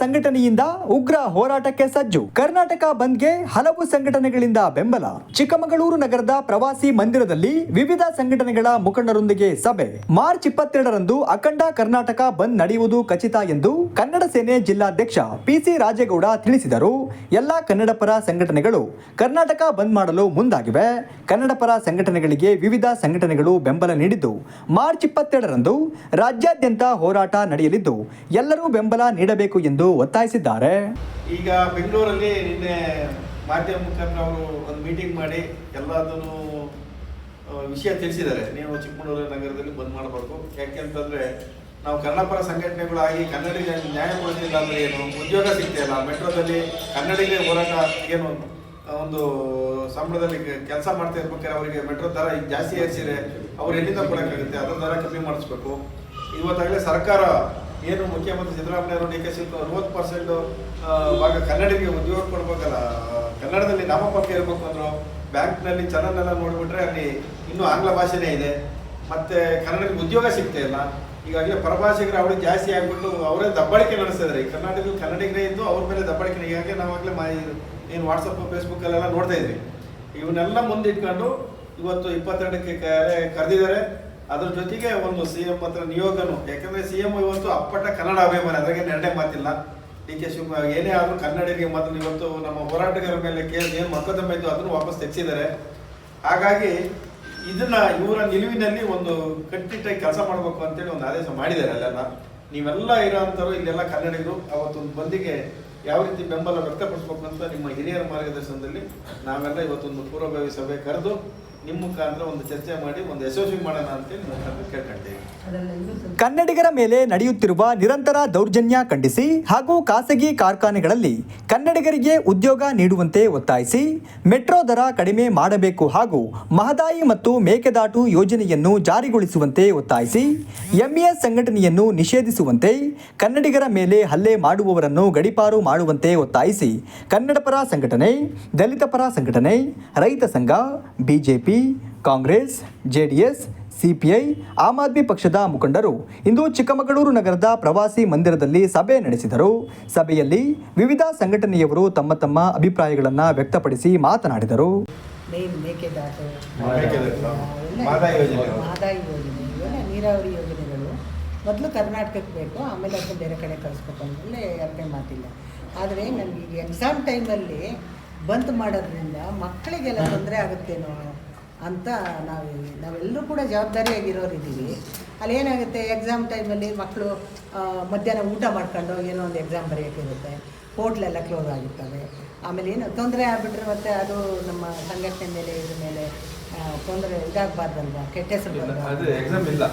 ಸಂಘಟನೆಯಿಂದ ಉಗ್ರ ಹೋರಾಟಕ್ಕೆ ಸಜ್ಜು. ಕರ್ನಾಟಕ ಬಂದ್ಗೆ ಹಲವು ಸಂಘಟನೆಗಳಿಂದ ಬೆಂಬಲ. ಚಿಕ್ಕಮಗಳೂರು ನಗರದ ಪ್ರವಾಸಿ ಮಂದಿರದಲ್ಲಿ ವಿವಿಧ ಸಂಘಟನೆಗಳ ಮುಖಂಡರೊಂದಿಗೆ ಸಭೆ. ಮಾರ್ಚ್ ಇಪ್ಪತ್ತೆರಡರಂದು ಅಖಂಡ ಕರ್ನಾಟಕ ಬಂದ್ ನಡೆಯುವುದು ಖಚಿತ ಎಂದು ಕನ್ನಡ ಸೇನೆ ಜಿಲ್ಲಾಧ್ಯಕ್ಷ ಪಿಸಿ ರಾಜೇಗೌಡ ತಿಳಿಸಿದರು. ಎಲ್ಲಾ ಕನ್ನಡ ಪರ ಸಂಘಟನೆಗಳು ಕರ್ನಾಟಕ ಬಂದ್ ಮಾಡಲು ಮುಂದಾಗಿವೆ. ಕನ್ನಡ ಪರ ಸಂಘಟನೆಗಳಿಗೆ ವಿವಿಧ ಸಂಘಟನೆಗಳು ಬೆಂಬಲ ನೀಡಿದ್ದು. ಮಾರ್ಚ್ ಇಪ್ಪತ್ತೆರಡರಂದು ರಾಜ್ಯಾದ್ಯಂತ ಹೋರಾಟ ನಡೆಯಲಿದ್ದು. ಎಲ್ಲರೂ ಬೆಂಬಲ ನೀಡಬೇಕು ಎಂದು ಒತ್ತಾಯಿಸಿದ್ದಾರೆ. ಈಗ ಬೆಂಗಳೂರಲ್ಲಿ ನಿನ್ನೆ ಮಾಧ್ಯಮ ಮುಖಾಂತರ ಅವರು ಒಂದು ಮೀಟಿಂಗ್ ಮಾಡಿ ಎಲ್ಲದನ್ನು ವಿಷಯ ತಿಳಿಸಿದ್ದಾರೆ. ನೀವು ಚಿಕ್ಕಮಗಳೂರು ನಗರದಲ್ಲಿ ಬಂದ್ ಮಾಡಬೇಕು. ಯಾಕೆಂತಂದ್ರೆ ನಾವು ಕನ್ನಡಪರ ಸಂಘಟನೆಗಳಾಗಿ ಕನ್ನಡಿಗೆ ನ್ಯಾಯ ಕೊಡೋದಿಲ್ಲ ಅಂದ್ರೆ ಏನು? ಉದ್ಯೋಗ ಸಿಗ್ತಿಲ್ಲ ಮೆಟ್ರೋದಲ್ಲಿ ಕನ್ನಡಿಗೆ ಹೋರಾಟ, ಏನು ಒಂದು ಸಂಬಳದಲ್ಲಿ ಕೆಲಸ ಮಾಡ್ತಾ ಇರ್ಬೇಕಾದ್ರೆ ಅವರಿಗೆ ಮೆಟ್ರೋ ದರ ಜಾಸ್ತಿ ಏರಿಸಿದ್ರೆ ಅವ್ರು ಎಲ್ಲಿಂದ ಕೊಡೋಕ್ಕಾಗುತ್ತೆ? ಅದರ ದರ ಕಮ್ಮಿ ಮಾಡಿಸ್ಬೇಕು. ಇವತ್ತಾಗಲೇ ಸರ್ಕಾರ ಏನು ಮುಖ್ಯಮಂತ್ರಿ ಸಿದ್ದರಾಮಯ್ಯ ಅವರು ಡಿ ಕೆ ಶಿಲ್ಪ ಅರವತ್ತು ಪರ್ಸೆಂಟ್ ಭಾಗ ಕನ್ನಡಿಗೆ ಉದ್ಯೋಗ ಕೊಡ್ಬೇಕಲ್ಲ, ಕನ್ನಡದಲ್ಲಿ ನಾಮಪತ್ರ ಇರಬೇಕು ಅಂದ್ರು ಬ್ಯಾಂಕ್ನಲ್ಲಿ ಚಾನಲ್ ನೋಡಿಬಿಟ್ರೆ ಅಲ್ಲಿ ಇನ್ನೂ ಆಂಗ್ಲ ಭಾಷೆನೇ ಇದೆ. ಮತ್ತೆ ಕನ್ನಡಕ್ಕೆ ಉದ್ಯೋಗ ಸಿಗ್ತಾ ಇಲ್ಲ. ಈಗಾಗಲೇ ಪರಭಾಷೆಗರು ಅವಳು ಜಾಸ್ತಿ ಆಗಿಬಿಟ್ಟು ಅವರೇ ದಬ್ಬಾಳಿಕೆ ನಡೆಸ್ತಿದ್ದಾರೆ ಈ ಕನ್ನಡಿಗರೇ ಇದ್ದು ಅವ್ರ ಮೇಲೆ ದಬ್ಬಾಳಿಕೆ ಈಗಾಗಲೇ ನಾವಾಗಲೇ ಮಾ ಏನು ವಾಟ್ಸಪ್ ಫೇಸ್ಬುಕ್ಕಲ್ಲೆಲ್ಲ ನೋಡ್ತಾ ಇದ್ವಿ. ಇವನ್ನೆಲ್ಲ ಮುಂದಿಟ್ಕೊಂಡು ಇವತ್ತು ಇಪ್ಪತ್ತೆರಡಕ್ಕೆ ಕರೆ ಕರೆದಿದ್ದಾರೆ. ಅದ್ರ ಜೊತೆಗೆ ಒಂದು ಸಿ ಎಂ ಹತ್ರ ನಿಯೋಗನು, ಯಾಕಂದ್ರೆ ಸಿ ಎಂ ಇವತ್ತು ಅಪ್ಪಟ ಕನ್ನಡ ಅಭಿಮಾನಿ, ಅದ್ರಾಗೆ ಎರಡೇ ಮಾತಿಲ್ಲ. ಡಿ ಕೆ ಶಿವಕುಮಾರ್ ಏನೇ ಆದ್ರೂ ಕನ್ನಡಿಗರಿಗೆ ಮಾತ್ರ ಇವತ್ತು ನಮ್ಮ ಹೋರಾಟಗಾರ ಮೇಲೆ ಕೇಳಿ ಏನು ಮೊಕದ್ದಮೆ ಇದ್ದು ಅದನ್ನು ವಾಪಸ್ ತೆಗೆಸಿದ್ದಾರೆ. ಹಾಗಾಗಿ ಇದನ್ನ ಇವರ ನಿಲುವಿನಲ್ಲಿ ಒಂದು ಕಟ್ಟಿಟ್ಟಾಗಿ ಕೆಲಸ ಮಾಡಬೇಕು ಅಂತೇಳಿ ಒಂದು ಆದೇಶ ಮಾಡಿದ್ದಾರೆ ಅಲ್ಲೆಲ್ಲ. ನೀವೆಲ್ಲ ಇರೋಂಥವ್ರು, ಇಲ್ಲೆಲ್ಲ ಕನ್ನಡಿಗರು, ಅವತ್ತೊಂದು ಬಂದಿಗೆ ಯಾವ ರೀತಿ ಬೆಂಬಲ ವ್ಯಕ್ತಪಡಿಸ್ಬೇಕು ಅಂತ ನಿಮ್ಮ ಹಿರಿಯರ ಮಾರ್ಗದರ್ಶನದಲ್ಲಿ ನಾವೆಲ್ಲ ಇವತ್ತೊಂದು ಪೂರ್ವಭಾವಿ ಸಭೆ ಕರೆದು ನಿಮ್ಮ ಮುಖಾಂತರ ಒಂದು ಚರ್ಚೆ ಮಾಡಿ ಒಂದು ಯಶಸ್ವಿ ಮಾಡೋಣ ಅಂತೇಳಿ ನಿಮ್ಮ ಮುಖಾಂತರ ಕೇಳ್ಕೊಳ್ತೀವಿ ಕನ್ನಡಿಗರ ಮೇಲೆ ನಡೆಯುತ್ತಿರುವ ನಿರಂತರ ದೌರ್ಜನ್ಯ ಖಂಡಿಸಿ ಹಾಗೂ ಖಾಸಗಿ ಕಾರ್ಖಾನೆಗಳಲ್ಲಿ ಕನ್ನಡಿಗರಿಗೆ ಉದ್ಯೋಗ ನೀಡುವಂತೆ ಒತ್ತಾಯಿಸಿ ಮೆಟ್ರೋ ದರ ಕಡಿಮೆ ಮಾಡಬೇಕು ಹಾಗೂ ಮಹದಾಯಿ ಮತ್ತು ಮೇಕೆದಾಟು ಯೋಜನೆಯನ್ನು ಜಾರಿಗೊಳಿಸುವಂತೆ ಒತ್ತಾಯಿಸಿ ಎಂಇಎಸ್ ಸಂಘಟನೆಯನ್ನು ನಿಷೇಧಿಸುವಂತೆ ಕನ್ನಡಿಗರ ಮೇಲೆ ಹಲ್ಲೆ ಮಾಡುವವರನ್ನು ಗಡಿಪಾರು ಮಾಡುವಂತೆ ಒತ್ತಾಯಿಸಿ ಕನ್ನಡಪರ ಸಂಘಟನೆ ದಲಿತ ಪರ ಸಂಘಟನೆ ರೈತ ಸಂಘ BJP Congress JDS CPI Aam Aadmi ಪಕ್ಷದ ಮುಖಂಡರು ಇಂದು ಚಿಕ್ಕಮಗಳೂರು ನಗರದ ಪ್ರವಾಸಿ ಮಂದಿರದಲ್ಲಿ ಸಭೆ ನಡೆಸಿದರು. ಸಭೆಯಲ್ಲಿ ವಿವಿಧ ಸಂಘಟನೆಯವರು ತಮ್ಮ ತಮ್ಮ ಅಭಿಪ್ರಾಯಗಳನ್ನು ವ್ಯಕ್ತಪಡಿಸಿ ಮಾತನಾಡಿದರು. ನೀರಾವರಿ ಯೋಜನೆಗಳು. ಮೊದಲು ಕರ್ನಾಟಕಕ್ಕೆ ಬೇಕು ಆಮೇಲೆ ಅದನ್ನು ಬೇರೆ ಕಡೆ ಕಳಿಸ್ಬೇಕು ಅಂದಮೇಲೆ ಎರಡನೇ ಮಾತಿಲ್ಲ. ಆದರೆ ನನಗೆ ಈಗ ಎಕ್ಸಾಮ್ ಟೈಮಲ್ಲಿ ಬಂದ್ ಮಾಡೋದ್ರಿಂದ ಮಕ್ಕಳಿಗೆಲ್ಲ ತೊಂದರೆ ಆಗುತ್ತೇನೋ? ಅಂತ ನಾವು ನಾವೆಲ್ಲರೂ ಕೂಡ ಜವಾಬ್ದಾರಿಯಾಗಿರೋರಿದ್ದೀವಿ ಅಲ್ಲಿ ಏನಾಗುತ್ತೆ ಎಕ್ಸಾಮ್ ಟೈಮಲ್ಲಿ ಮಕ್ಕಳು ಮಧ್ಯಾಹ್ನ ಊಟ ಮಾಡ್ಕೊಂಡು ಏನೋ ಒಂದು ಎಕ್ಸಾಮ್ ಬರೆಯೋಕ್ಕಿರುತ್ತೆ. ಹೋಟ್ಲೆಲ್ಲ ಕ್ಲೋಸ್ ಆಗಿರ್ತವೆ. ಆಮೇಲೆ ಏನು ತೊಂದರೆ ಆಗಿಬಿಟ್ರೆ ಮತ್ತೆ ಅದು ನಮ್ಮ ಸಂಘಟನೆ ಮೇಲೆ ಇದ್ರ ಮೇಲೆ ತೊಂದರೆ ಇದಾಗಬಾರ್ದಲ್ವಾ? ಕೆಟ್ಟ ಹೆಸರು ಅದು ಎಕ್ಸಾಮ್ ಇಲ್ಲ.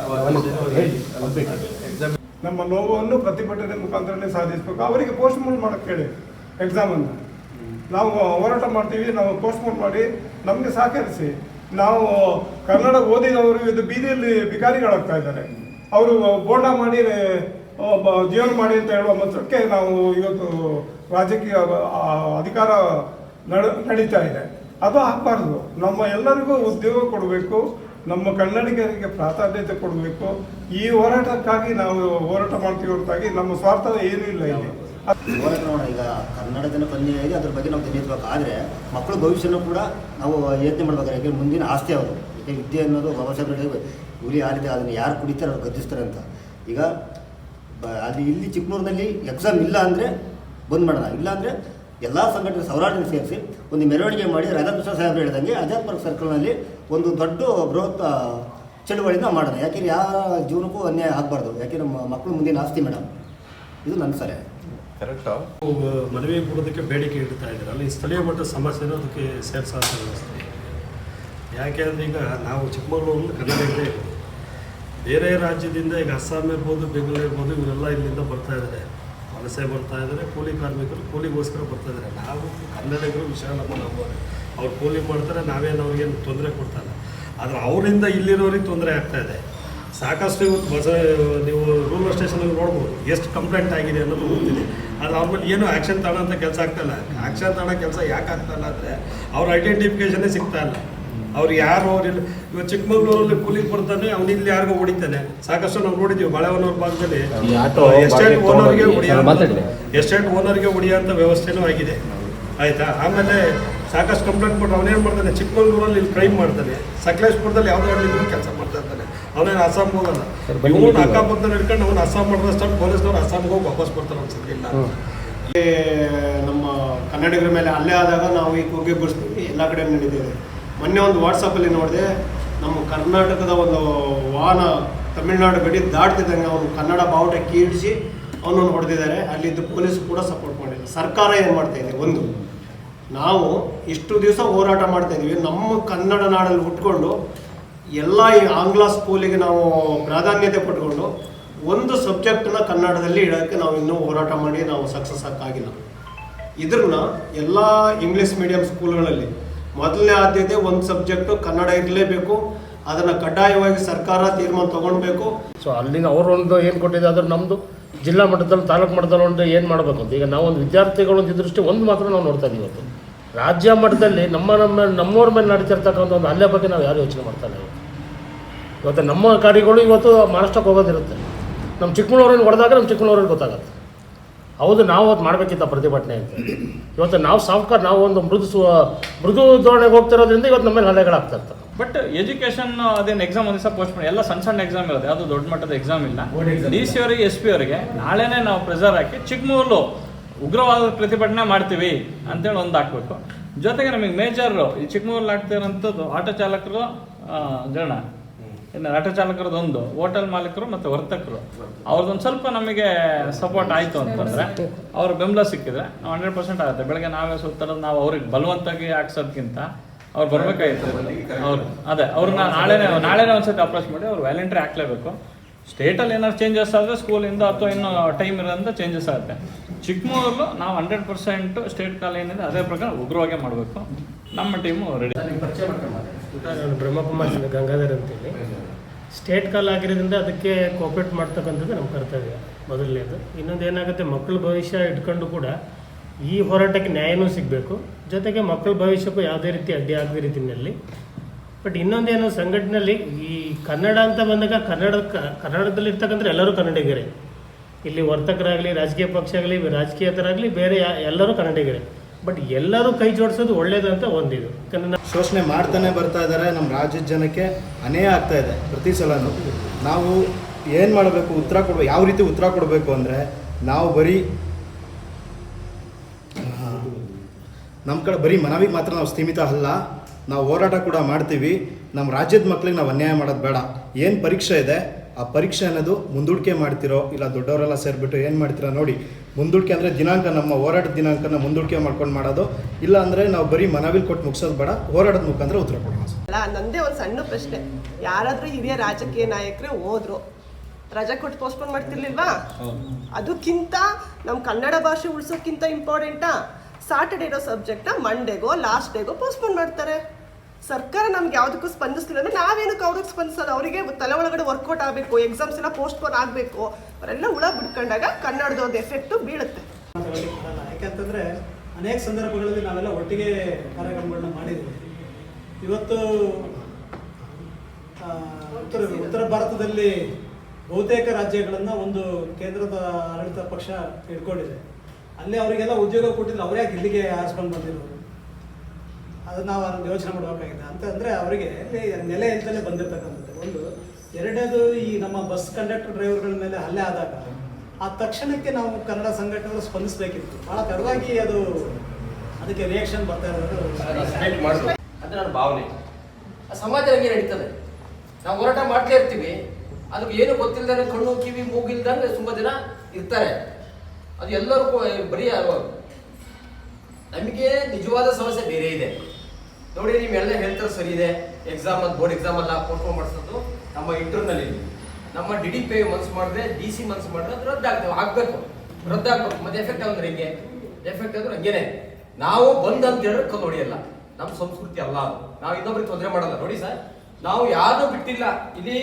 ಎಕ್ಸಾಮ್ ನಮ್ಮ ನೋವನ್ನು ಪ್ರತಿಭಟನೆ ಮುಖಾಂತರನೇ ಸಾಧಿಸಬೇಕು. ಅವರಿಗೆ ಪೋಸ್ಟ್ ಪೋಸ್ಟ್ಪೋನ್ ಮಾಡಕ್ಕೆ ಹೇಳಿ ಎಕ್ಸಾಮನ್ನು ನಾವು ಹೋರಾಟ ಮಾಡ್ತೀವಿ ನಾವು ಪೋಸ್ಟ್ಪೋನ್ ಮಾಡಿ ನಮಗೆ ಸಹಕರಿಸಿ. ನಾವು ಕನ್ನಡ ಓದಿದವರು ಇದು ಬೀದಿಯಲ್ಲಿ ಬಿಕಾರಿಗಳಾಗ್ತಾ ಇದ್ದಾರೆ. ಅವರು ಬೋಂಡ ಮಾಡಿ ಜೀವನ ಮಾಡಿ ಅಂತ ಹೇಳುವ ಮಾತ್ರಕ್ಕೆ ನಾವು ಇವತ್ತು ರಾಜಕೀಯ ಅಧಿಕಾರ ನಡ, ನಡೀತಾ ಇದೆ. ಅದು ಆಗಬಾರ್ದು. ನಮ್ಮ ಎಲ್ಲರಿಗೂ ಉದ್ಯೋಗ ಕೊಡಬೇಕು. ನಮ್ಮ ಕನ್ನಡಿಗರಿಗೆ ಪ್ರಾಧಾನ್ಯತೆ ಕೊಡಬೇಕು. ಈ ಹೋರಾಟಕ್ಕಾಗಿ ನಾವು ಹೋರಾಟ ಮಾಡ್ತೀವಿ ಹೊರತಾಗಿ ನಮ್ಮ ಸ್ವಾರ್ಥ ಏನೂ ಇಲ್ಲ ಇಲ್ಲಿ. ಹೋರಾಟ ನೋಡೋಣ, ಈಗ ಕನ್ನಡದನ್ನ ಅದ್ರ ಬಗ್ಗೆ ನಾವು ತಿಳಿಯಬೇಕು ಆದರೆ ಮಕ್ಕಳ ಭವಿಷ್ಯನೂ ಕೂಡ ನಾವು ಯೋಚನೆ ಮಾಡ್ಬೇಕು ಯಾಕೆ ಮುಂದಿನ ಆಸ್ತಿ ಅವರು ಯಾಕೆ ವಿದ್ಯೆ ಅನ್ನೋದು ಬಾಬಾ ಹುಲಿ ಹಾಲಿದೆ ಅದನ್ನು ಯಾರು ಕುಡಿತಾರೆ ಅವ್ರು ಗದ್ದಿಸ್ತಾರೆ ಅಂತ. ಈಗ ಅಲ್ಲಿ ಇಲ್ಲಿ ಚಿಕ್ಕಮೂರಿನಲ್ಲಿ ಎಕ್ಸಾಮ್ ಇಲ್ಲ ಅಂದರೆ ಬಂದ್ ಮಾಡೋಣ. ಇಲ್ಲ ಅಂದರೆ ಎಲ್ಲ ಸಂಘಟನೆ ಸೌರಾಟನ ಸೇರಿಸಿ ಒಂದು ಮೆರವಣಿಗೆ ಮಾಡಿ ರಾಧಾಕೃಷ್ಣ ಸಾಹೇಬ್ರು ಹೇಳಿದಂಗೆ ಪಾರ್ಕ್ ಸರ್ಕಲ್ನಲ್ಲಿ ಒಂದು ದೊಡ್ಡ ಬೃಹತ್ ಚಳುವಳಿ ಚಳುವಳಿನ ಮಾಡೋಣ. ಯಾಕೆಂದ್ರೆ ಯಾರ ಜೀವನಕ್ಕೂ ಅನ್ಯಾಯ ಆಗಬಾರ್ದು. ಯಾಕೆ ನಮ್ಮ ಮಕ್ಕಳು ಮುಂದಿನ ಆಸ್ತಿ ಮೇಡಮ್ ಇದು ನನ್ನ ಸಲಹೆ. ಕರೆಕ್ಟು? ಮದುವೆ ಕೊಡೋದಕ್ಕೆ ಬೇಡಿಕೆ ಇಡ್ತಾ ಇದ್ದಾರೆ. ಅಲ್ಲಿ ಸ್ಥಳೀಯ ಮಟ್ಟದ ಸಮಸ್ಯೆನೂ ಅದಕ್ಕೆ ಸೇರಿಸೋಂಥ ವ್ಯವಸ್ಥೆ. ಯಾಕೆ ಅಂದರೆ ಈಗ ನಾವು ಚಿಕ್ಕಮಗಳೂರು ಕನ್ನಡಿಗರೇ ಇರೋದು. ಬೇರೆ ರಾಜ್ಯದಿಂದ ಈಗ ಅಸ್ಸಾಂ ಇರ್ಬೋದು, ಬೆಂಗಳೂರು ಇರ್ಬೋದು, ಇವರೆಲ್ಲ ಇಲ್ಲಿಂದ ಬರ್ತಾ ಇದ್ದಾರೆ. ವಲಸೆ ಬರ್ತಾ ಇದ್ದಾರೆ. ಕೂಲಿ ಕಾರ್ಮಿಕರು ಕೂಲಿಗೋಸ್ಕರ ಬರ್ತಾ ಇದ್ದಾರೆ. ನಾವು ಕನ್ನಡಿಗರು ವಿಶಾಲ ನಮ್ಮ ಅವ್ರು ಕೂಲಿ ಮಾಡ್ತಾರೆ, ನಾವೇನು ಅವ್ರಿಗೇನು ತೊಂದರೆ ಕೊಡ್ತಾರೆ ಆದರೆ ಅವರಿಂದ ಇಲ್ಲಿರೋರಿಗೆ ತೊಂದರೆ ಆಗ್ತಾ ಇದೆ. ಸಾಕಷ್ಟು ಇವತ್ತು ನೀವು ರೂರಲ್ ಸ್ಟೇಷನಲ್ಲಿ ನೋಡ್ಬೋದು, ಎಷ್ಟು ಕಂಪ್ಲೇಂಟ್ ಆಗಿದೆ ಅನ್ನೋದು ಗೊತ್ತಿದೆ. ಅದು ಅವ್ರ ಮೇಲೆ ಏನು ಆ್ಯಕ್ಷನ್ ತಗೊಳ್ಳೋಂಥ ಕೆಲಸ ಆಗ್ತಾಯಿಲ್ಲ ಇಲ್ಲ. ಆ್ಯಕ್ಷನ್ ತಗೊಳ್ಳೋ ಕೆಲಸ ಯಾಕೆ ಆಗ್ತಾಯಿಲ್ಲ ಅಂದರೆ ಅವ್ರ ಐಡೆಂಟಿಫಿಕೇಷನೇ ಸಿಗ್ತಾ ಇಲ್ಲ. ಅವ್ರು ಯಾರು ಅವ್ರಿಲ್ಲ ಇವಾಗ ಚಿಕ್ಕಮಗಳೂರಲ್ಲಿ ಕೂಲಿಗೆ ಬರ್ತಾನೆ ಅವ್ನು ಇಲ್ಲಿ ಯಾರಿಗೂ ಹೊಡಿತಾನೆ ಸಾಕಷ್ಟು ನಾವು ನೋಡಿದ್ದೀವಿ ಬಾಳೆಹೊನ್ನೂರು ಭಾಗದಲ್ಲಿ. ಎಸ್ಟೇಟ್ ಓನರ್ಗೆ ಹೊಡಿಯೋ. ಎಸ್ಟೇಟ್ ಓನರ್ಗೆ ಹೊಡಿಯೋಂಥ ವ್ಯವಸ್ಥೆನೂ ಆಗಿದೆ. ಆಯ್ತಾ? ಆಮೇಲೆ ಸಾಕಷ್ಟು ಕಂಪ್ಲೇಂಟ್ ಕೊಟ್ಟು ಅವನೇನು ಮಾಡ್ತಾನೆ ಚಿಕ್ಕಮಗಳೂರಲ್ಲಿ ಇಲ್ಲಿ ಕ್ರೈಮ್ ಮಾಡ್ತಾನೆ. ಸಕಲೇಶ್ಪುರದಲ್ಲಿ ಯಾವುದೇ ಹಳ್ಳಿದ್ರು ಕೆಲಸ ಮಾಡ್ತಾ ಇರ್ತಾನೆ ಅವನೇನು ಅಸ್ಸಾಂ ಹೋಗಲ್ಲ ಇವನು ಅಕ್ಕಪಕ್ಕ ಹಿಡ್ಕೊಂಡು ಅವ್ನು ಅಸ್ಸಾಂ ಮಾಡಿದಷ್ಟು ಪೊಲೀಸ್ನವ್ರು ಅಸ್ಸಾಂಗೆ ಹೋಗಿ ವಾಪಸ್ ಬರ್ತಾರೆ ಅನ್ಸುತ್ತೆ ಇಲ್ಲ. ನಮ್ಮ ಕನ್ನಡಿಗರ ಮೇಲೆ ಅಲ್ಲೇ ಆದಾಗ ನಾವು ಈ ಕೂಗಿ ಬಿಡಿಸ್ತೀವಿ ಎಲ್ಲ ಕಡೆ ನಡೀತಿದೆ. ಮೊನ್ನೆ ಒಂದು ವಾಟ್ಸಪ್ಪಲ್ಲಿ ನೋಡಿದೆ ನಮ್ಮ ಕರ್ನಾಟಕದ ಒಂದು ವಾಹನ ತಮಿಳುನಾಡು ಗಡಿ ದಾಟ್ತಿದ್ದಂಗೆ ಅವನು ಕನ್ನಡ ಬಾವುಟ ಕೀಳಿಸಿ ಅವನನ್ನು ಹೊಡೆದಿದ್ದಾರೆ. ಅಲ್ಲಿದ್ದು ಪೊಲೀಸ್ ಕೂಡ ಸಪೋರ್ಟ್ ಮಾಡಿಲ್ಲ. ಸರ್ಕಾರ ಏನು ಮಾಡ್ತಾ ಇದೆ? ಒಂದು ನಾವು ಇಷ್ಟು ದಿವಸ ಹೋರಾಟ ಮಾಡ್ತಾ ಇದ್ದೀವಿ ನಮ್ಮ ಕನ್ನಡ ನಾಡಲ್ಲಿ ಹುಟ್ಕೊಂಡು ಎಲ್ಲ ಈ ಆಂಗ್ಲ ಸ್ಕೂಲಿಗೆ ನಾವು ಪ್ರಾಧಾನ್ಯತೆ ಪಡ್ಕೊಂಡು ಒಂದು ಸಬ್ಜೆಕ್ಟ್ನ ಕನ್ನಡದಲ್ಲಿ ಇಡೋಕ್ಕೆ ನಾವು ಇನ್ನೂ ಹೋರಾಟ ಮಾಡಿ ನಾವು ಸಕ್ಸಸ್ ಆಗಿಲ್ಲ ಇದನ್ನ ಎಲ್ಲ ಇಂಗ್ಲೀಷ್ ಮೀಡಿಯಂ ಸ್ಕೂಲ್ಗಳಲ್ಲಿ ಮೊದಲನೇ ಆದ್ಯತೆ ಒಂದು ಸಬ್ಜೆಕ್ಟು ಕನ್ನಡ ಇರಲೇಬೇಕು, ಅದನ್ನು ಕಡ್ಡಾಯವಾಗಿ ಸರ್ಕಾರ ತೀರ್ಮಾನ ತಗೊಳ್ಬೇಕು. ಸೊ ಅಲ್ಲಿಂದ ಒಂದು ಏನು ಕೊಟ್ಟಿದೆ ಅದ್ರ ನಮ್ಮದು ಜಿಲ್ಲಾ ಮಟ್ಟದಲ್ಲಿ, ತಾಲೂಕು ಮಟ್ಟದಲ್ಲಿ ಒಂದು ಏನು ಮಾಡಬೇಕು ಅಂತ. ಈಗ ನಾವು ಒಂದು ವಿದ್ಯಾರ್ಥಿಗಳು ಒಂದು ದೃಷ್ಟಿ ಒಂದು ಮಾತ್ರ ನಾವು ನೋಡ್ತಾ ಇದ್ದೀವಿ ಇವತ್ತು. ರಾಜ್ಯ ಮಟ್ಟದಲ್ಲಿ ನಮ್ಮ ನಮ್ಮ ನಮ್ಮವ್ರ ಮೇಲೆ ನಡೀತಿರ್ತಕ್ಕಂಥ ಒಂದು ಹಲ್ಲೆ ಬಗ್ಗೆ ನಾವು ಯಾರು ಯೋಚನೆ ಮಾಡ್ತಾ ಇಲ್ಲ ಇವತ್ತು ನಮ್ಮ ಗಾಡಿಗಳು ಇವತ್ತು ಮಹಾರಾಷ್ಟ್ರಕ್ಕೆ ಹೋಗೋದಿರುತ್ತೆ. ನಮ್ಮ ಚಿಕ್ಕಮಗಳೂರನ್ನು ಹೊಡೆದಾಗ ನಮ್ಮ ಚಿಕ್ಕಮಗಳೂರಿಗೆ ಗೊತ್ತಾಗುತ್ತೆ. ಹೌದು ನಾವು ಅದು ಮಾಡಬೇಕಿತ್ತ ಪ್ರತಿಭಟನೆ ಅಂತ. ಇವತ್ತು ನಾವು ಸಾಫ್ಟ್ವೇರ್ ನಾವು ಒಂದು ಮೃದು ಸು ಮೃದು ಧೋರಣೆಗೆ ಹೋಗ್ತಿರೋದ್ರಿಂದ ಇವತ್ತು ನಮ್ಮ ಮೇಲೆ ಹಲ್ಲೆಗಳಾಗ್ತಾ ಇರ್ತವೆ. ಬಟ್ ಎಜುಕೇಶನ್ ಅದೇನು ಎಕ್ಸಾಮ್ ಒಂದು ದಿವಸ ಪೋಸ್ಟ್ ಮಾಡಿ. ಎಲ್ಲ ಸಣ್ಣ ಸಣ್ಣ ಎಕ್ಸಾಮ್ ಇರುತ್ತೆ. ಯಾವುದು ದೊಡ್ಡ ಮಟ್ಟದ ಎಕ್ಸಾಮ್ ಇಲ್ಲ. ಡಿ ಸಿ ಅವರಿಗೆ ಎಸ್ ಪಿ ಅವರಿಗೆ ನಾಳೆನೇ ನಾವು ಪ್ರೆಸರ್ ಹಾಕಿ ಚಿಕ್ಕಮೂರು ಉಗ್ರವಾದ ಪ್ರತಿಭಟನೆ ಮಾಡ್ತೀವಿ ಅಂತೇಳಿ ಒಂದು ಹಾಕ್ಬೇಕು. ಜೊತೆಗೆ ನಮಗೆ ಮೇಜರ್ ಈ ಚಿಕ್ಕಮೂರಲ್ಲಿ ಆಗ್ತಿರೋಂಥದ್ದು ಆಟೋ ಚಾಲಕರು ಜನ ಇನ್ನು ಆಟೋ ಚಾಲಕರದೊಂದು ಹೋಟೆಲ್ ಮಾಲೀಕರು ಮತ್ತು ವರ್ತಕರು. ಅವ್ರದ್ದೊಂದು ಸ್ವಲ್ಪ ನಮಗೆ ಸಪೋರ್ಟ್ ಆಯಿತು ಅಂತಂದರೆ ಅವ್ರ ಬೆಂಬಲ ಸಿಕ್ಕಿದ್ರೆ ನಾವು ಹಂಡ್ರೆಡ್ ಪರ್ಸೆಂಟ್ ಆಗುತ್ತೆ. ಬೆಳಗ್ಗೆ ನಾವೇ ಸುತ್ತರೋದು ನಾವು ಅವ್ರಿಗೆ ಬಲವಂತಾಗಿ ಹಾಕ್ಸೋದ್ಕಿಂತ ಅವ್ರು ಬರಬೇಕಾಗಿತ್ತು ಅವ್ರು ಅದೇ, ಅವ್ರನ್ನ ನಾಳೆನೇ ನಾಳೆನೇ ಒಂದ್ಸತಿ ಅಪ್ರೋಚ್ ಮಾಡಿ ಅವ್ರು ವ್ಯಾಲೆಂಟ್ರಿ ಹಾಕ್ಲೇಬೇಕು ಸ್ಟೇಟಲ್ಲಿ ಏನಾದ್ರು ಚೇಂಜಸ್ ಆದರೆ ಸ್ಕೂಲಿಂದ ಅಥವಾ ಇನ್ನೂ ಟೈಮ್ ಇರೋದ್ರಿಂದ ಚೇಂಜಸ್ ಆಗುತ್ತೆ. ಚಿಕ್ಕಮಗಳೂರು ನಾವು ಹಂಡ್ರೆಡ್ ಪರ್ಸೆಂಟ್ ಸ್ಟೇಟ್ ಕಾಲೇಜಿನಿಂದ ಅದೇ ಪ್ರಕಾರ ಉಗ್ರವಾಗೇ ಮಾಡಬೇಕು. ನಮ್ಮ ಟೀಮು ರೆಡಿ ನಾನು ಬ್ರಹ್ಮಕುಮಾರ್ ಗಂಗಾಧರ್ ಅಂತೇಳಿ. ಸ್ಟೇಟ್ ಕಾಲ್ ಆಗಿರೋದ್ರಿಂದ ಅದಕ್ಕೆ ಕೋಪರೇಟ್ ಮಾಡ್ತಕ್ಕಂಥದ್ದು ನಮ್ಮ ಕರ್ತವ್ಯ ಮೊದಲನೇದು. ಇನ್ನೊಂದು ಏನಾಗುತ್ತೆ, ಮಕ್ಕಳ ಭವಿಷ್ಯ ಇಟ್ಕೊಂಡು ಕೂಡ ಈ ಹೋರಾಟಕ್ಕೆ ನ್ಯಾಯನೂ ಸಿಗಬೇಕು. ಜೊತೆಗೆ ಮಕ್ಕಳ ಭವಿಷ್ಯಕ್ಕೂ ಯಾವುದೇ ರೀತಿ ಅಡ್ಡಿ ಆಗದೇ ರೀತಿಯಲ್ಲಿ ಬಟ್ ಇನ್ನೊಂದೇನು, ಸಂಘಟನೆಯಲ್ಲಿ ಈ ಕನ್ನಡ ಅಂತ ಬಂದಾಗ ಕನ್ನಡ ಕನ್ನಡದಲ್ಲಿ ಇರ್ತಕ್ಕಂಥ ಎಲ್ಲರೂ ಕನ್ನಡಿಗರೇ. ಇಲ್ಲಿ ವರ್ತಕರಾಗಲಿ, ರಾಜಕೀಯ ಪಕ್ಷ ಆಗಲಿ, ರಾಜಕೀಯತರಾಗಲಿ ಬೇರೆ ಎಲ್ಲರೂ ಕನ್ನಡಿಗರೇ. ಬಟ್ ಎಲ್ಲರೂ ಕೈ ಜೋಡಿಸೋದು ಒಳ್ಳೇದು ಅಂತ ಒಂದಿದು. ಶೋಷಣೆ ಮಾಡ್ತಾನೆ ಬರ್ತಾ ಇದ್ದಾರೆ ನಮ್ಮ ರಾಜ್ಯದ ಜನಕ್ಕೆ ಅನ್ಯಾಯ ಆಗ್ತಾ ಇದೆ ಪ್ರತಿ ಸಲನೂ. ನಾವು ಏನು ಮಾಡಬೇಕು, ಉತ್ತರ ಕೊಡಬೇಕು ಯಾವ ರೀತಿ ಉತ್ತರ ಕೊಡಬೇಕು ಅಂದರೆ ನಾವು ಬರೀ ನಮ್ಮ ಕಡೆ ಬರೀ ಮನವಿ ಮಾತ್ರ ನಾವು ಸೀಮಿತ ಅಲ್ಲ, ನಾವು ಹೋರಾಟ ಕೂಡ ಮಾಡ್ತೀವಿ. ನಮ್ಮ ರಾಜ್ಯದ ಮಕ್ಕಳಿಗೆ ನಾವು ಅನ್ಯಾಯ ಮಾಡೋದು ಬೇಡ. ಏನು ಪರೀಕ್ಷೆ ಇದೆ ಆ ಪರೀಕ್ಷೆ ಅನ್ನೋದು ಮುಂದೂಡಿಕೆ ಮಾಡ್ತಿರೋ ಇಲ್ಲ ದೊಡ್ಡವರೆಲ್ಲ ಸೇರಿಬಿಟ್ಟು ಏನು ಮಾಡ್ತೀರಾ ನೋಡಿ. ಮುಂದೂಡಿಕೆ ಅಂದರೆ ದಿನಾಂಕ ನಮ್ಮ ಹೋರಾಟದ ದಿನಾಂಕನ ಮುಂದೂಡಿಕೆ ಮಾಡ್ಕೊಂಡು ಮಾಡೋದು. ಇಲ್ಲ ಅಂದರೆ ನಾವು ಬರೀ ಮನವಿಲ್ ಕೊಟ್ಟು ಮುಗಿಸೋದು ಬೇಡ ಹೋರಾಟದ ಮುಖಾಂತರ ಉತ್ತರ ಕೊಡೋಣ ಅಲ್ಲ ನಂದೇ ಒಂದು ಸಣ್ಣ ಪ್ರಶ್ನೆ. ಯಾರಾದರೂ ಹಿರಿಯ ರಾಜಕೀಯ ನಾಯಕರೇ ಹೋದ್ರು ರಜಾ ಕೊಟ್ಟು ಪೋಸ್ಟ್ಪೋನ್ ಮಾಡ್ತಿರ್ಲಿಲ್ವಾ? ಅದಕ್ಕಿಂತ ನಮ್ಮ ಕನ್ನಡ ಭಾಷೆ ಉಳಿಸೋಕ್ಕಿಂತ ಇಂಪಾರ್ಟೆಂಟಾ ಸಾಟರ್ಡೇ ಇರೋ ಸಬ್ಜೆಕ್ಟ್ನ ಮಂಡೇಗೋ ಲಾಸ್ಟ್ ಡೇಗೋ ಪೋಸ್ಟ್ಪೋನ್ ಮಾಡ್ತಾರೆ. ಸರ್ಕಾರ ನಮ್ಗೆ ಯಾವುದಕ್ಕೂ ಸ್ಪಂದಿಸ್ತಿಲ್ಲ. ಅಂದ್ರೆ ನಾವೇನಕ್ಕೆ ಅವ್ರಿಗೆ ಸ್ಪಂದಿಸೋದು? ಅವರಿಗೆ ತಲೆ ಒಳಗಡೆ ವರ್ಕೌಟ್ ಆಗಬೇಕು ಎಕ್ಸಾಮ್ಸ್ ಎಲ್ಲ ಪೋಸ್ಟ್ ಪೋನ್ ಆಗಬೇಕು. ಅವರೆಲ್ಲ ಹುಳ ಬಿಟ್ಕೊಂಡಾಗ ಕನ್ನಡದ ಒಂದು ಎಫೆಕ್ಟು ಬೀಳುತ್ತೆ. ಯಾಕಂತಂದ್ರೆ ಅನೇಕ ಸಂದರ್ಭಗಳಲ್ಲಿ ನಾವೆಲ್ಲ ಒಟ್ಟಿಗೆ ಕಾರ್ಯಕ್ರಮಗಳನ್ನ ಮಾಡಿದ್ವಿ ಇವತ್ತು ಉತ್ತರ ಉತ್ತರ ಭಾರತದಲ್ಲಿ ಬಹುತೇಕ ರಾಜ್ಯಗಳನ್ನು ಒಂದು ಕೇಂದ್ರದ ಆಡಳಿತ ಪಕ್ಷ ಹಿಡ್ಕೊಂಡಿದೆ. ಅಲ್ಲಿ ಅವರಿಗೆಲ್ಲ ಉದ್ಯೋಗ ಕೊಟ್ಟಿಲ್ಲ ಅವರೇ ಇಲ್ಲಿಗೆ ಆರಿಸ್ಕೊಂಡು ಬಂದಿರೋರು ಅದನ್ನ ನಾವು ಅದನ್ನು ಯೋಚನೆ ಮಾಡಬೇಕಾಗಿದೆ. ಅಂತ ಅಂದರೆ ಅವರಿಗೆ ನೆಲೆ ಅಂತಲೇ ಬಂದಿರತಕ್ಕಂಥದ್ದು. ಒಂದು ಎರಡನೇದು ಈ ನಮ್ಮ ಬಸ್ ಕಂಡಕ್ಟರ್ ಡ್ರೈವರ್ಗಳ ಮೇಲೆ ಹಲ್ಲೆ ಆದಾಗ ಆ ತಕ್ಷಣಕ್ಕೆ ನಾವು ಕನ್ನಡ ಸಂಘಟನೆಗಳು ಸ್ಪಂದಿಸಬೇಕಿತ್ತು. ಭಾಳ ತಡವಾಗಿ ಅದು ಅದಕ್ಕೆ ರಿಯಾಕ್ಷನ್ ಬರ್ತಾ ಇರೋದು ಅಂತ ನನ್ನ ಭಾವನೆ. ಆ ಸಮಾಜ ಹಂಗೆ ನಡೀತದೆ. ನಾವು ಹೋರಾಟ ಮಾಡ್ತಾ ಇರ್ತೀವಿ. ಅದಕ್ಕೆ ಏನು ಗೊತ್ತಿಲ್ಲದೆ ಕಣ್ಣು ಕಿವಿ ಮೂಗಿಲ್ದಂಗೆ ತುಂಬ ಜನ ಇರ್ತಾರೆ. ಅದು ಎಲ್ಲರಿಗೂ ಬರೀ ನಮಗೆ ನಿಜವಾದ ಸಮಸ್ಯೆ ಬೇರೆ ಇದೆ. ನೋಡಿ ನೀವೆಲ್ಲ ಹೇಳ್ತಾರೆ ಸರಿ ಇದೆ. ಎಕ್ಸಾಮ್ ಅದು ಬೋರ್ಡ್ ಎಕ್ಸಾಮ್ ಅಲ್ಲ ಪರ್ಫಾರ್ಮ್ ಮಾಡಿಸೋದು ನಮ್ಮ ಇಂಟರ್ನಲ್ ಇಲ್ಲಿ ನಮ್ಮ ಡಿ ಡಿ ಪಿ ಮನ್ಸು ಮಾಡಿದ್ರೆ ಡಿ ಸಿ ಮನ್ಸು ಮಾಡಿದ್ರೆ ಅದು ರದ್ದಾಗ್ತವೆ ಆಗಬೇಕು. ರದ್ದಾಗ್ಬೇಕು ಮತ್ತೆ ಎಫೆಕ್ಟ್ ಅಂದ್ರೆ ಹೆಂಗೆ. ಎಫೆಕ್ಟ್ ಅಂದ್ರೆ ಹಂಗೇನೆ. ನಾವು ಬಂದ್ ಅಂತ ಹೇಳಿದ್ರೆ ನಮ್ಮ ಸಂಸ್ಕೃತಿ ಅಲ್ಲ ಅದು. ನಾವು ಇನ್ನೊಬ್ರಿಗೆ ತೊಂದರೆ ಮಾಡಲ್ಲ. ನೋಡಿ ಸರ್ ನಾವು ಯಾರು ಬಿಟ್ಟಿಲ್ಲ. ಇಲ್ಲಿ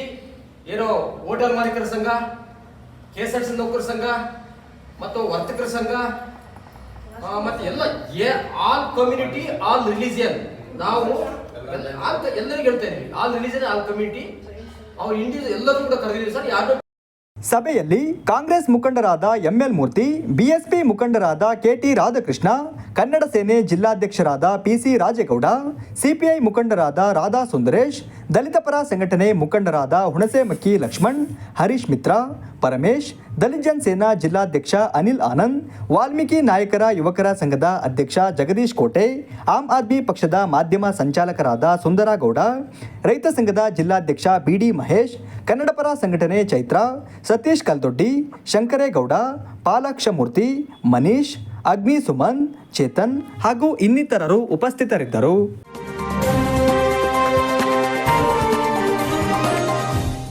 ಏನೋ ಹೋಟೆಲ್ ಮಾಲೀಕರ ಸಂಘ ಕೆ ಎಸ್ ಆರ್ ಸಿ ನೌಕರ ಸಂಘ, ಮತ್ತು ವರ್ತಕರ ಸಂಘ ಮತ್ತೆ ಎಲ್ಲ ಆಲ್ ಕಮ್ಯುನಿಟಿ ಆಲ್ ರಿಲಿಜಿಯನ್ ನಾವು ಎಲ್ಲರಿಗೂ ಹೇಳ್ತಾ ಇದೀವಿ ಆಲ್ ರಿಲೀಜನ್ ಆಲ್ ಕಮಿಟಿ ಅವ್ರು ಇಂಡಿಯಾ ಎಲ್ಲರೂ ಕೂಡ ಕರೆದಿದ್ದೀವಿ ಸರ್. ಯಾರು ಸಭೆಯಲ್ಲಿ ಕಾಂಗ್ರೆಸ್ ಮುಖಂಡರಾದ ಎಂಎಲ್ ಮೂರ್ತಿ ಬಿಎಸ್ಪಿ ಮುಖಂಡರಾದ ಕೆಟಿ ರಾಧಾಕೃಷ್ಣ ಕನ್ನಡ ಸೇನೆ ಜಿಲ್ಲಾಧ್ಯಕ್ಷರಾದ ಪಿಸಿ ರಾಜೇಗೌಡ, ಸಿಪಿಐ ಮುಖಂಡರಾದ ರಾಧಾ ಸುಂದರೇಶ್, ದಲಿತ ಪರ ಸಂಘಟನೆ ಮುಖಂಡರಾದ ಹುಣಸೇಮಕ್ಕಿ ಲಕ್ಷ್ಮಣ್, ಹರೀಶ್ ಮಿತ್ರ, ಪರಮೇಶ್ ದಲಿತ್ ಜನ್ ಸೇನಾ ಜಿಲ್ಲಾಧ್ಯಕ್ಷ ಅನಿಲ್ ಆನಂದ್, ವಾಲ್ಮೀಕಿ ನಾಯಕರ ಯುವಕರ ಸಂಘದ ಅಧ್ಯಕ್ಷ ಜಗದೀಶ್ ಕೋಟೆ, ಆಮ್ ಆದ್ಮಿ ಪಕ್ಷದ ಮಾಧ್ಯಮ ಸಂಚಾಲಕರಾದ ಸುಂದರಗೌಡ, ರೈತ ಸಂಘದ ಜಿಲ್ಲಾಧ್ಯಕ್ಷ ಬಿಡಿ ಮಹೇಶ್ ಕನ್ನಡಪರ ಸಂಘಟನೆ ಚೈತ್ರ, ಸತೀಶ್ ಕಲ್ದೊಡ್ಡಿ, ಶಂಕರೇಗೌಡ, ಪಾಲಾಕ್ಷಮೂರ್ತಿ, ಮನೀಶ್ ಅಗ್ನಿ ಸುಮನ್ ಚೇತನ್ ಹಾಗೂ ಇನ್ನಿತರರು ಉಪಸ್ಥಿತರಿದ್ದರು.